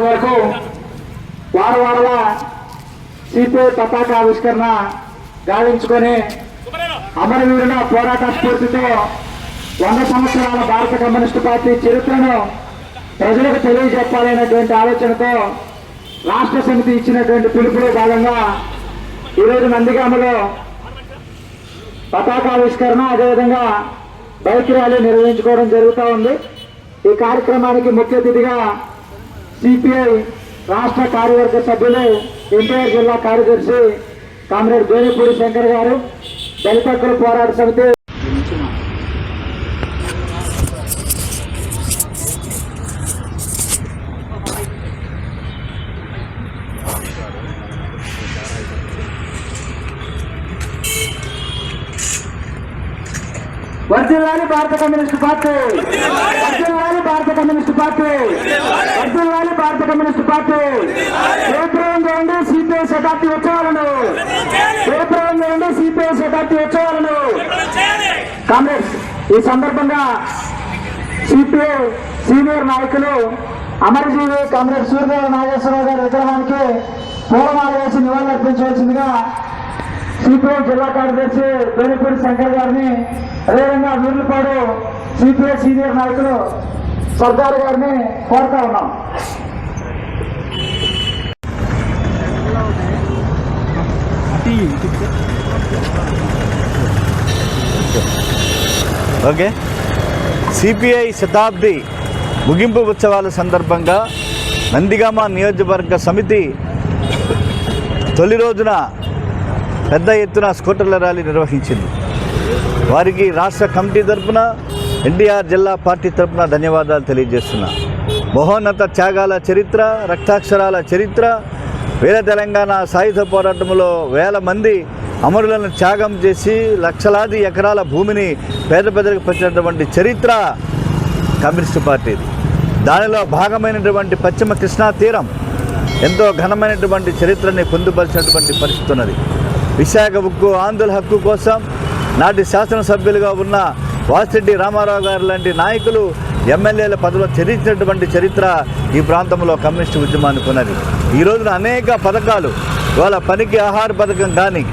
మేరకు వారు వారల సిపిఐ పతాక ఆవిష్కరణ గావించుకొని అమరవీరుల పోరాట స్ఫూర్తితో వంద సంవత్సరాల భారత కమ్యూనిస్టు పార్టీ చరిత్రను ప్రజలకు తెలియజెప్పాలనేటువంటి ఆలోచనతో రాష్ట్ర సమితి ఇచ్చినటువంటి పిలుపులో భాగంగా ఈరోజు నందిగామలో పతాకావిష్కరణ అదేవిధంగా బైక్ ర్యాలీ నిర్వహించుకోవడం జరుగుతూ ఉంది. ఈ కార్యక్రమానికి ముఖ్య అతిథిగా సిపిఐ రాష్ట్ర కార్యవర్గ సభ్యులు ఎన్టీఆర్ జిల్లా కార్యదర్శి కామ్రేడ్ దేవిపూడి శంకర్ గారు దళిత హక్కుల పోరాట సమితి. వర్ధిల్లాలి భారత కమ్యూనిస్ట్ పార్టీ. వర్ధిల్లాలి భారత కమ్యూనిస్ట్ పార్టీ. వర్ధిల్లాలి భారత కమ్యూనిస్ట్ పార్టీ. జయప్రదం చేయండి సిపిఐ శతాబ్ది ఉత్సవాలను. జయప్రదం చేయండి సిపిఐ శతాబ్ది ఉత్సవాలను. కాంగ్రెస్ ఈ సందర్భంగా సిపిఐ సీనియర్ నాయకులు అమరజీవి కాంగ్రెస్ సూర్యదేవ నాగేశ్వరరావు గారి విగ్రహానికి పూలమాల వేసి నివాళులర్పించవలసిందిగా సిపిఐ జిల్లా కార్యదర్శి వేణుపూడి శంకర్ గారిని అదేవిధంగా వీర్లపాడు సిపిఐ సీనియర్ నాయకులు సర్దార్ గారిని కోరుతా ఉన్నాం. ఓకే. సిపిఐ శతాబ్ది ముగింపు ఉత్సవాల సందర్భంగా నందిగామ నియోజకవర్గ సమితి తొలి రోజున పెద్ద ఎత్తున స్కూటర్ల ర్యాలీ నిర్వహించింది. వారికి రాష్ట్ర కమిటీ తరపున ఎన్టీఆర్ జిల్లా పార్టీ తరపున ధన్యవాదాలు తెలియజేస్తున్నా. మహోన్నత త్యాగాల చరిత్ర రక్తాక్షరాల చరిత్ర వేరే తెలంగాణ సాయుధ పోరాటంలో వేల మంది అమరులను త్యాగం చేసి లక్షలాది ఎకరాల భూమిని పేద పెద్దలకు పంచినటువంటి చరిత్ర కమ్యూనిస్టు పార్టీది. దానిలో భాగమైనటువంటి పశ్చిమ కృష్ణా తీరం ఎంతో ఘనమైనటువంటి చరిత్రని పొందుపరిచినటువంటి పరిస్థితి ఉన్నది విశాఖ ఉక్కు ఆంధ్రుల హక్కు కోసం నాటి శాసనసభ్యులుగా ఉన్న వాసిరెడ్డి రామారావు గారు లాంటి నాయకులు ఎమ్మెల్యేల పదవిలో చరించినటువంటి చరిత్ర ఈ ప్రాంతంలో కమ్యూనిస్టు ఉద్యమానికి ఉన్నది ఈ రోజున అనేక పథకాలు ఇవాళ పనికి ఆహార పథకం కానీ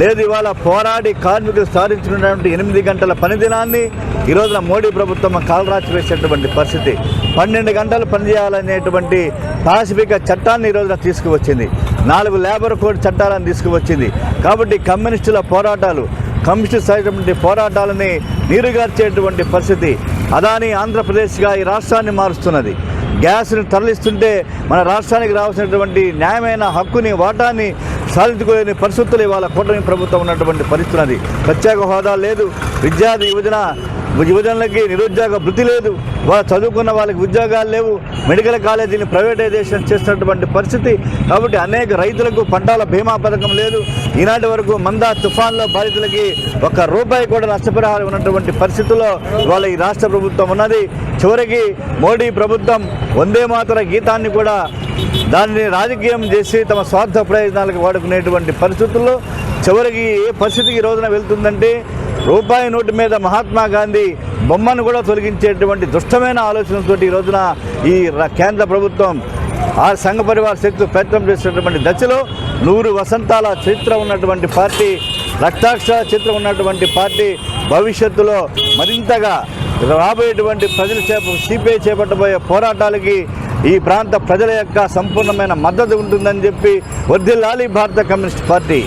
లేదు ఇవాళ పోరాడి కార్మికులు సాధించినటువంటి ఎనిమిది గంటల పని దినాన్ని ఈ రోజున మోడీ ప్రభుత్వం కాలరాచి వేసేటువంటి పరిస్థితి. పన్నెండు గంటలు పనిచేయాలనేటువంటి పాసిఫిక చట్టాన్ని ఈ రోజున తీసుకువచ్చింది. నాలుగు లేబర్ కోడ్ చట్టాలను తీసుకువచ్చింది. కాబట్టి కమ్యూనిస్టుల పోరాటాలు కమ్యూనిస్టు సైనటువంటి పోరాటాలని నీరుగార్చేటువంటి పరిస్థితి అదాని ఆంధ్రప్రదేశ్గా ఈ రాష్ట్రాన్ని మారుస్తున్నది. గ్యాస్ని తరలిస్తుంటే మన రాష్ట్రానికి రావాల్సినటువంటి న్యాయమైన హక్కుని వాటాన్ని సాధించుకోలేని పరిస్థితులు ఇవాళ కూటమి ప్రభుత్వం ఉన్నటువంటి పరిస్థితున్నది ప్రత్యేక హోదా లేదు. విద్యార్థి యువజన యువజనులకి నిరుద్యోగ వృత్తి లేదు. వాళ్ళు చదువుకున్న వాళ్ళకి ఉద్యోగాలు లేవు. మెడికల్ కాలేజీని ప్రైవేటైజేషన్ చేసినటువంటి పరిస్థితి. కాబట్టి అనేక రైతులకు పంటల బీమా పథకం లేదు. ఈనాటి వరకు మందా తుఫాన్లో బాధితులకి ఒక్క రూపాయి కూడా నష్టపరిహారం ఉన్నటువంటి పరిస్థితుల్లో వాళ్ళ ఈ రాష్ట్ర ప్రభుత్వం ఉన్నది. చివరికి మోడీ ప్రభుత్వం వందే మాతర గీతాన్ని కూడా దానిని రాజకీయం చేసి తమ స్వార్థ ప్రయోజనాలకు వాడుకునేటువంటి పరిస్థితుల్లో చివరికి ఏ పరిస్థితికి ఈ రోజున వెళ్తుందంటే రూపాయి నోటు మీద మహాత్మా గాంధీ బొమ్మను కూడా తొలగించేటువంటి దుష్టమైన ఆలోచనలతో ఈ రోజున ఈ ర- కేంద్ర ప్రభుత్వం ఆ సంఘ పరివార శక్తులు ప్రయత్నం చేసినటువంటి దశలో నూరు వసంతాల చరిత్ర ఉన్నటువంటి పార్టీ రక్తాక్షర చరిత్ర ఉన్నటువంటి పార్టీ భవిష్యత్తులో మరింతగా రాబోయేటువంటి ప్రజలు చేప సిపిఐ చేపట్టబోయే పోరాటాలకి ఈ ప్రాంత ప్రజల యొక్క సంపూర్ణమైన మద్దతు ఉంటుందని చెప్పి వర్ధిల్లాలి భారత కమ్యూనిస్ట్ పార్టీ.